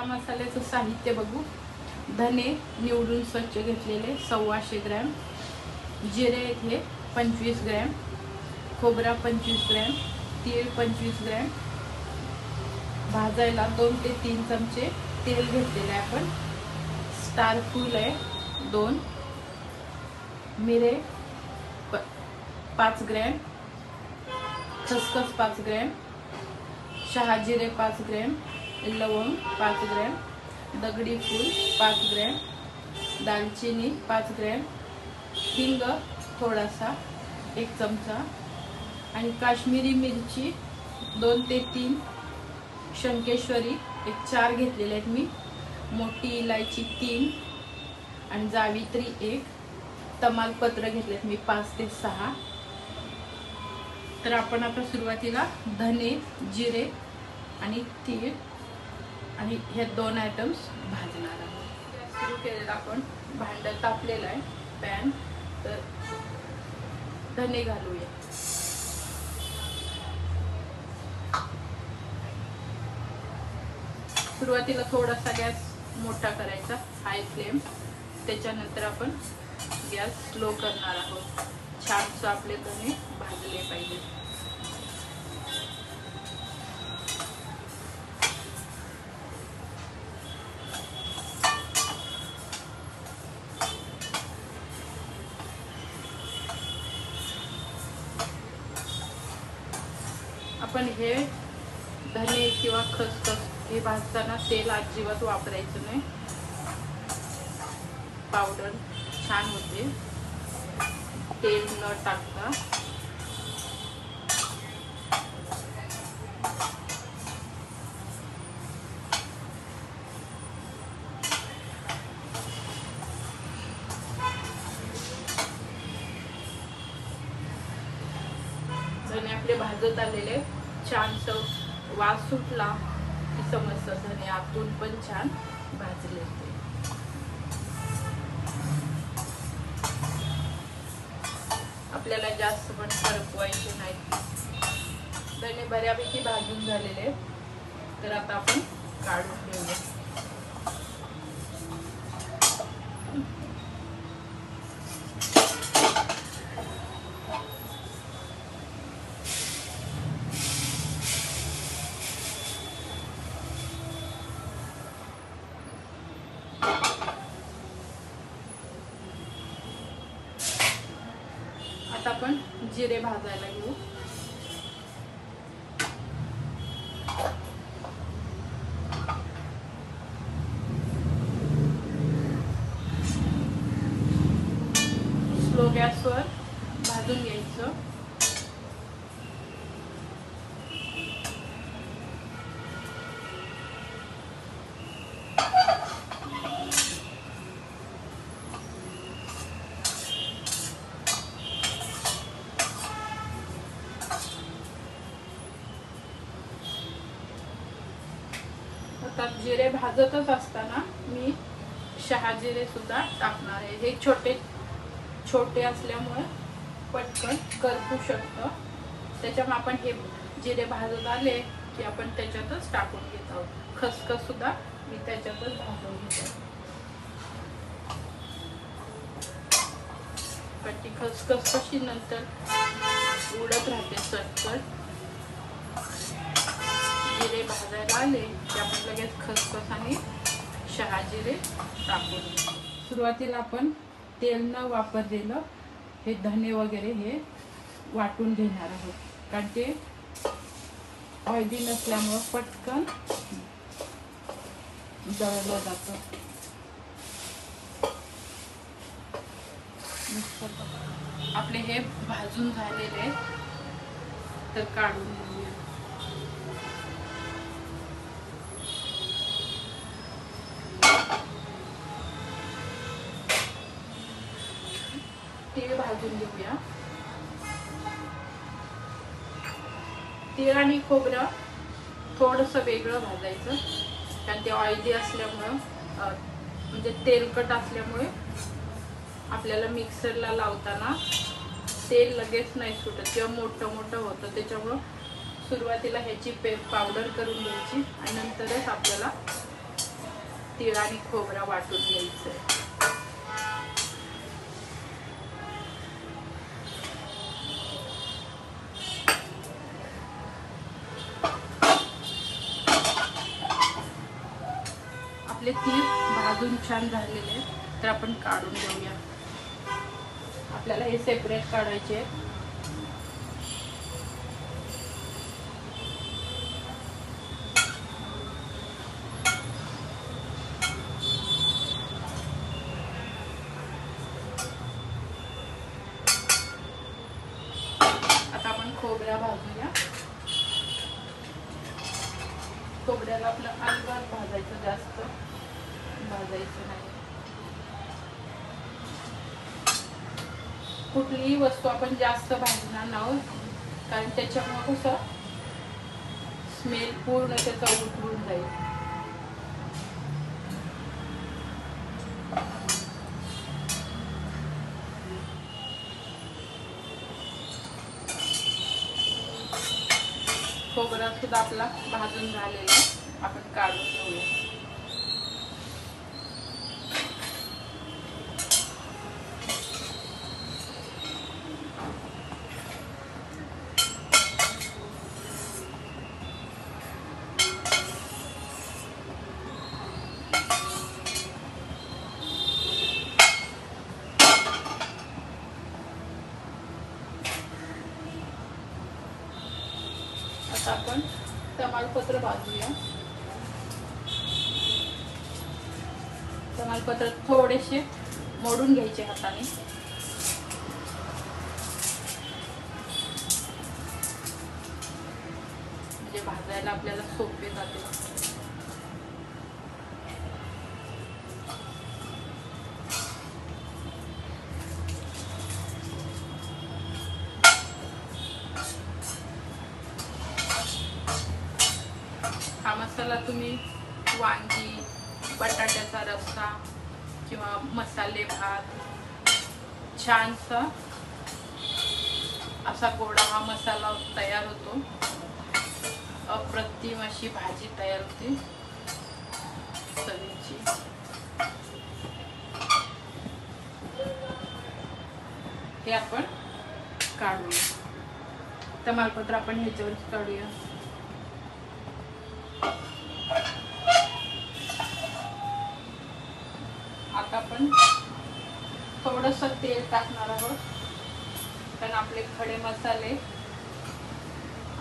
खडा मसाल्याचं साहित्य बघू. धने निवडून स्वच्छ घेतलेले सव्वाशे ग्रॅम. जिरे हे पंचवीस ग्रॅम. खोबरा पंचवीस ग्रॅम. तीळ पंचवीस ग्रॅम. भाजायला दोन ते तीन चमचे तेल घेतलेले आहे आपण. स्टार फूल आहे दोन. मिरे प पाच ग्रॅम. खसखस पाच ग्रॅम. शहाजिरे पाच ग्रॅम. लवंग पाच ग्रॅम दगडी फूल पाच ग्रॅम दालचिनी पाच ग्रॅम हिंग थोडासा एक चमचा आणि काश्मीरी मिरची दोन ते तीन शंकेश्वरी एक चार घेतलेले आहेत मी मोठी इलायची तीन आणि जावित्री एक तमालपत्र घेतलेत मी पाच ते सहा. तर आपण आता सुरुवातीला धने जिरे आणि तीळ आणि हे दोन आयटम्स भाजणार आहोत. सुरू केलेलं आपण भांडं तापलेलं आहे पॅन तर धने घालूया. सुरुवातीला थोडासा गॅस मोठा करायचा हाय फ्लेम त्याच्यानंतर आपण गॅस स्लो करणार आहोत. छानसं आपले धने भाजले पाहिजे आपण हे धने किंवा खसखस हे भाजताना तेल अजिबात वापरायचं नाही. पावडर छान होते. तेल न टाकता. वास सुटला की समजतं धने आतून पण छान भाजले ते आपल्याला जास्त पण करपवायचे नाहीत धने बऱ्यापैकी भाजून झालेले तर आता आपण काढून घेऊया आता आपण जिरे भाजायला घेऊ स्लो गॅसवर भाजून घ्यायचं आता जिरे भाजतच असताना मी शहाजिरे सुद्धा टाकणार आहे. हे छोटे छोटे असल्यामुळे पटकन करपू शकतं. त्याच्यामुळे आपण हे जिरे भाजत आले की आपण त्याच्यातच टाकून घेत आहोत. खसखस सुद्धा मी त्याच्यातच भाजून घेत पण ती खसखस कशी नंतर उडत राहते चटकन जिरे भाजायला आले. की आपण लगेच खसखस आणि शहाजिरे टाकून सुरुवातीला आपण तेल न वापरलेलं हे धने वगैरे हे वाटून घेणार आहोत. कारण ते ऑइली नसल्यामुळं पटकन दळलं जातं. आपले हे भाजून झालेले तर काढून घेऊया. तीळ भाजून घेऊया. तीळ आणि खोबरं थोडस वेगळं भाजायचं. कारण ते ऑइली असल्यामुळं म्हणजे तेलकट असल्यामुळे आपल्याला मिक्सरला लावताना तेल लगेच नाही सुटत किंवा मोठं मोठं होतं. त्याच्यामुळं सुरुवातीला ह्याची पे पावडर करून घ्यायची आणि नंतरच आपल्याला तिळ आणि खोबरा वाटून घ्यायचं आहे तीळ भाजून छान झालेले आहेत. तर आपण काढून घेऊया. आपल्याला हे सेपरेट काढायचे आता आपण खोबऱ्या भाजूया. खोबऱ्याला आपलं अलगद भाजायचं जास्त. भाजायचं नाही. कुठलीही वस्तू आपण जास्त भाजणार नाहोत कारण त्याच्यामुळे कसं स्मेल पूर्ण त्याचा उतरून जाईल. खोबरा सुद्धा आपला भाजून झालेला आपण काढून घेऊया. आता आपण तमालपत्र भाजूया तमालपत्र थोडेसे मोडून घ्यायचे हाताने. म्हणजे भाजायला आपल्याला सोपे जाते. हा मसाला तुम्ही वांगी बटाट्याचा रस्सा किंवा मसाले भात छानसा असा गोडा हा मसाला तयार होतो. अप्रतिम अशी भाजी तयार होते. चवीची. हे आपण काढूया. तमालपत्र आपण ह्याच्यावरच काढूया. आता आपण थोडस तेल टाकणार आहोत. कारण आपले खडे मसाले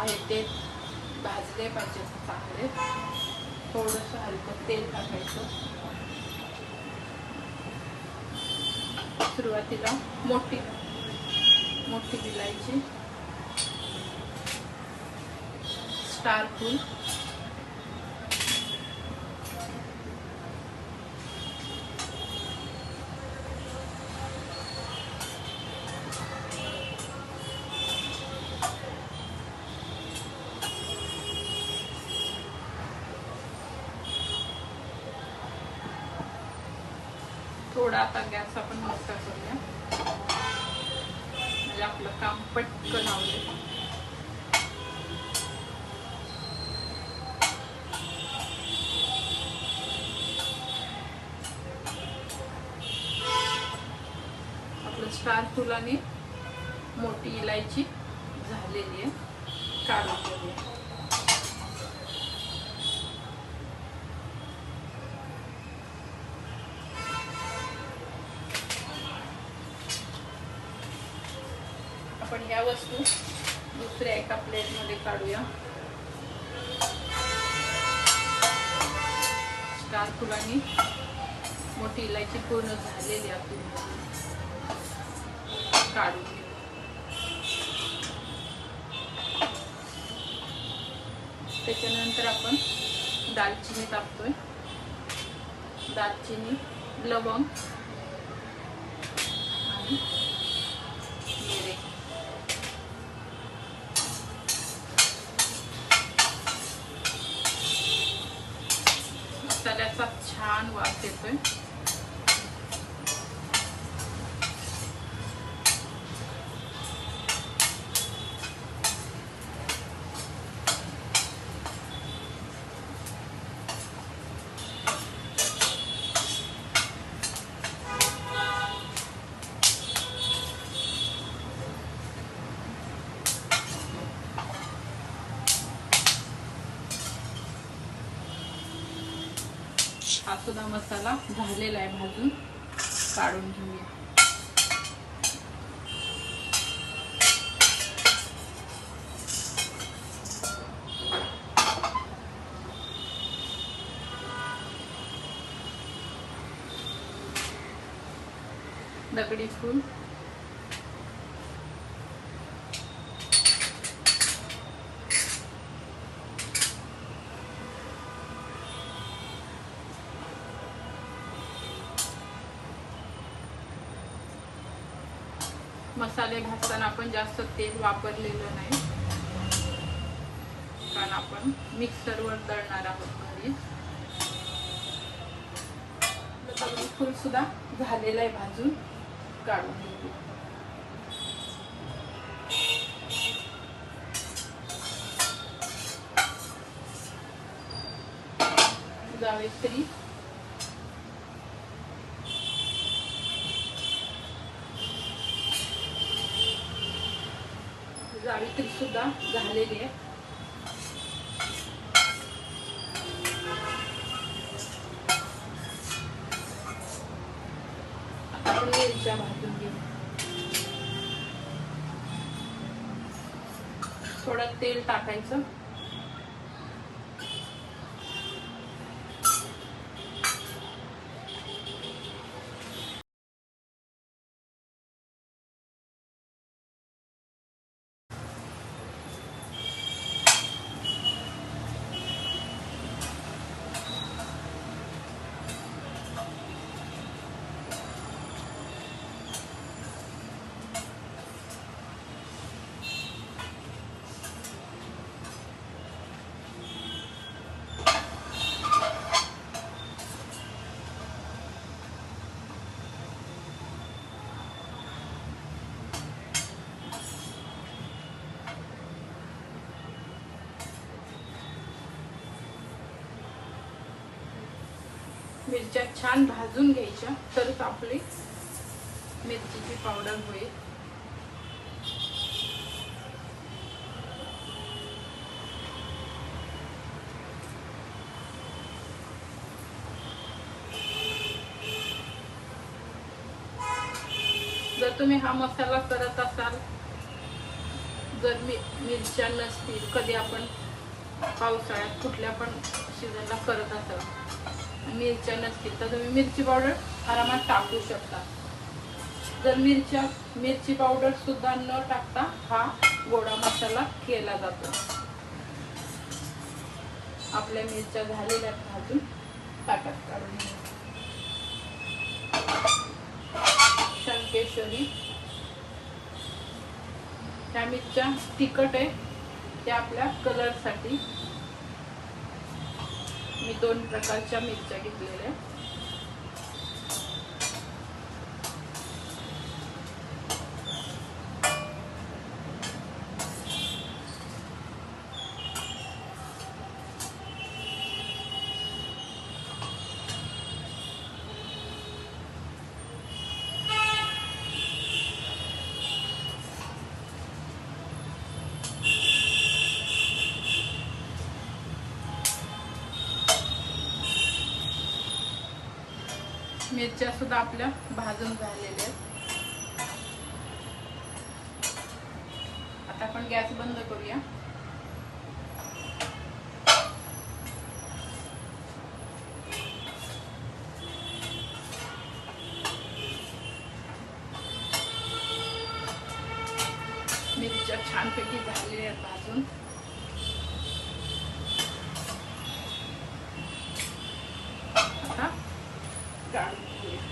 आहे ते भाजले पाहिजे चांगले. थोडस हलकं तेल टाकायचं. सुरुवातीला मोठी मोठी इलायची स्टार फूल. थोडा आता गॅस आपण मोठा करूया. म्हणजे आपलं काम पटकन आवडेल आपलं स्टार फुलाने मोठी इलायची झालेली आहे. काढून घेऊया. ह्या वस्तू दुसऱ्या एका प्लेटमध्ये काढूया. स्टार फुलांनी मोठी इलायची पूर्ण झालेली आपली काढून घेऊ. त्याच्यानंतर आपण दालचिनी टाकतोय दालचिनी लवंग छान वास येतोय हा सुद्धा मसाला झालेला आहे भाजून. काढून घेऊया. दगडी फूल. मसाले घासताना आपण जास्त तेल वापरलेलं नाही. कारण आपण मिक्सरवर दळणार आहोत घरी. फुल फूल सुद्धा झालेलं आहे भाजून काढून घेऊ जावेत्री जावित्री सुद्धा झालेली आहे. आता आपण मिरच्या भाजून घेऊ. थोडं तेल टाकायचं. मिरच्या छान भाजून घ्यायच्या तरच आपली मिरचीची पावडर होईल. जर तुम्ही हा मसाला करत असाल जर मी मिरच्या नसतील कधी आपण पावसाळ्यात कुठल्या पण सीझनला करत असाल मिरच्या नसतील तर तुम्ही मिरची पावडर आरामात टाकू शकता. जर मिरच्या मिरची पावडर सुद्धा न टाकता हा गोडा मसाला केला जातो. आपल्या मिरच्या झालेल्या भाजून ताटात काढून शंकेश्वरी त्या मिरच्या तिखट आहे. त्या आपल्या कलरसाठी मी दोन प्रकारच्या मिरच्या घेतलेल्या मिरच्या सुद्धा आपल्या भाजून झालेल्या आहेत. आता आपण गॅस बंद करूया. काढून घेऊया.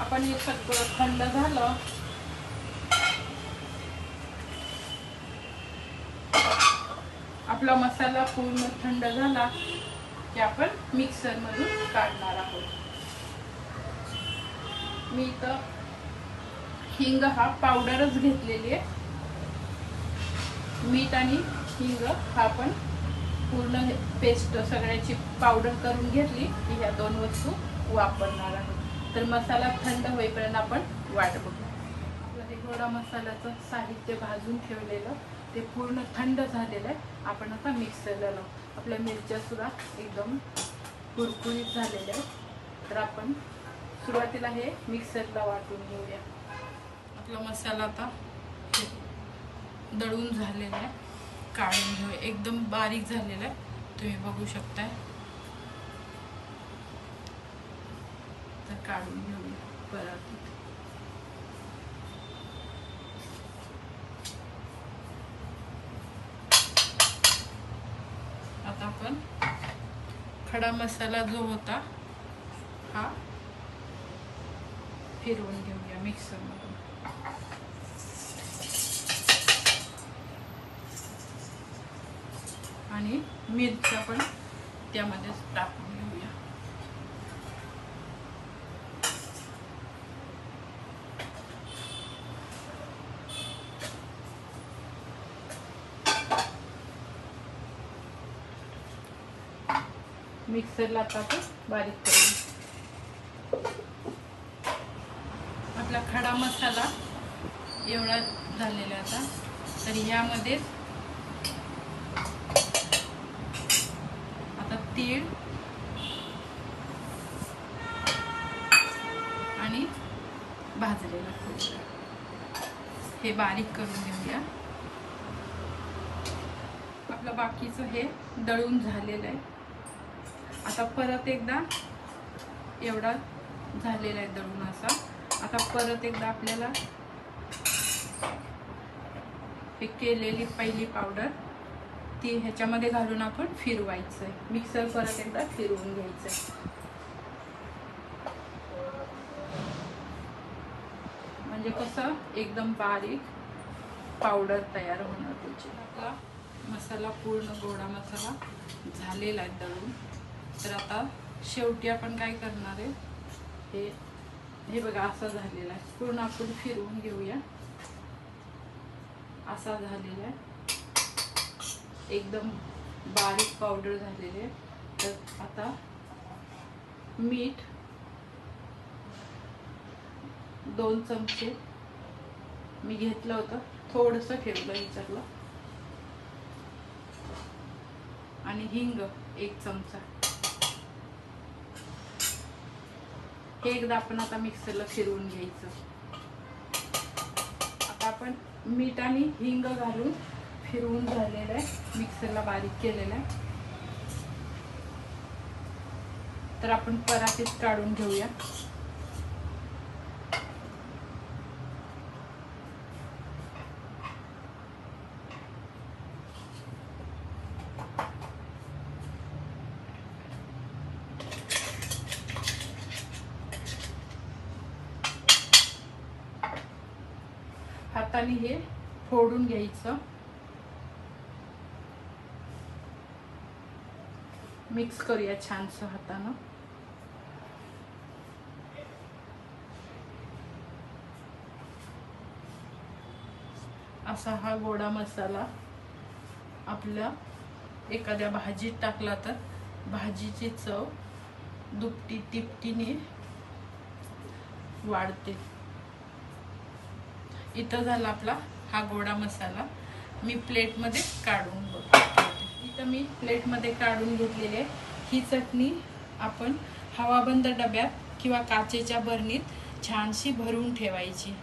आपण हे सगळं थंड झालं. आपला मसाला पूर्ण थंड झाला की आपण मिक्सर मधून काढणार आहोत. मी इथं हिंग हा पावडरच घेतलेली आहे. मीठ आणि हिंग हा पण पूर्ण पेस्ट सगळ्याची पावडर करून घेतली. ह्या दोन वस्तू. वापरणार आहोत. तर मसाला थंड होईपर्यंत आपण वाट बघू. आपलं हे गोडा मसाल्याचं साहित्य भाजून ठेवलेलं ते पूर्ण थंड झालेलं आहे. आपण आता मिक्सरला लावू. आपल्या मिरच्यासुद्धा एकदम कुरकुरीत झालेल्या आहेत. तर आपण सुरुवातीला हे मिक्सरला वाटून घेऊया. आपला मसाला आता हे दळून झालेला आहे. काढून घेऊ. एकदम बारीक झालेला आहे. तुम्ही बघू शकताय. काढून घेऊया परत. आता आपण खडा मसाला जो होता हा फिरवून घेऊया मिक्सरमधून. आणि मिरच्या पण त्यामध्येच टाकून घेऊ मिक्सरला आता आपण बारीक करू आपला खडा मसाला एवढा झालेला आता. तर यामध्ये आता तीळ आणि भाजलेला हे बारीक करून घेऊया. आपलं बाकीचं हे दळून झालेलं आहे. आता परत एकदा एवढा झालेला आहे दळून असा. आता परत एकदा आपल्याला हे केलेली पहिली पावडर ती ह्याच्यामध्ये घालून आपण फिरवायचं आहे मिक्सर परत एकदा फिरवून घ्यायचं आहे म्हणजे कसं? एकदम बारीक पावडर तयार होणार. त्याची आपला मसाला पूर्ण गोडा मसाला झालेला आहे दळून. तर आता शेवटी आपण काय करणार आहे? हे हे बघा असा झालेला आहे. पूर्ण आपण फिरवून घेऊया. असा झालेला आहे. एकदम बारीक पावडर झालेली आहे. तर आता मीठ दोन चमचे मी घेतलं होतं. थोडंसं ठेवलं विचारलं आणि हिंग एक चमचा. हे एकदा आपण आता मिक्सरला फिरवून घ्यायचं. आता आपण मीठ आणि हिंग घालून फिरवून झालेलं आहे. मिक्सरला बारीक केलेलं आहे. तर आपण परातीत काढून घेऊया. हाताने हे फोडून घ्यायचं. मिक्स करूया छानसं हातानं. असा हा गोडा मसाला आपल्या एखाद्या भाजीत टाकला तर भाजीची चव दुपटी तिपटीने वाढते. इथं झाला आपला हा गोडा मसाला. मी प्लेटमध्ये काढून बघते इथं मी प्लेटमध्ये काढून घेतलेली आहे. ही चटणी आपण हवाबंद डब्यात किंवा काचेच्या बरणीत छानशी भरून ठेवायची.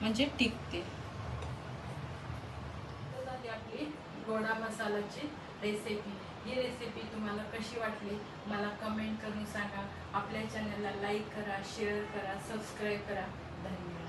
म्हणजे टिकते. झाली आपली गोडा मसाल्याची रेसिपी ही रेसिपी तुम्हाला कशी वाटली? मला कमेंट करून सांगा. आपल्या चॅनलला लाईक करा शेअर करा सबस्क्राईब करा. धन्यवाद.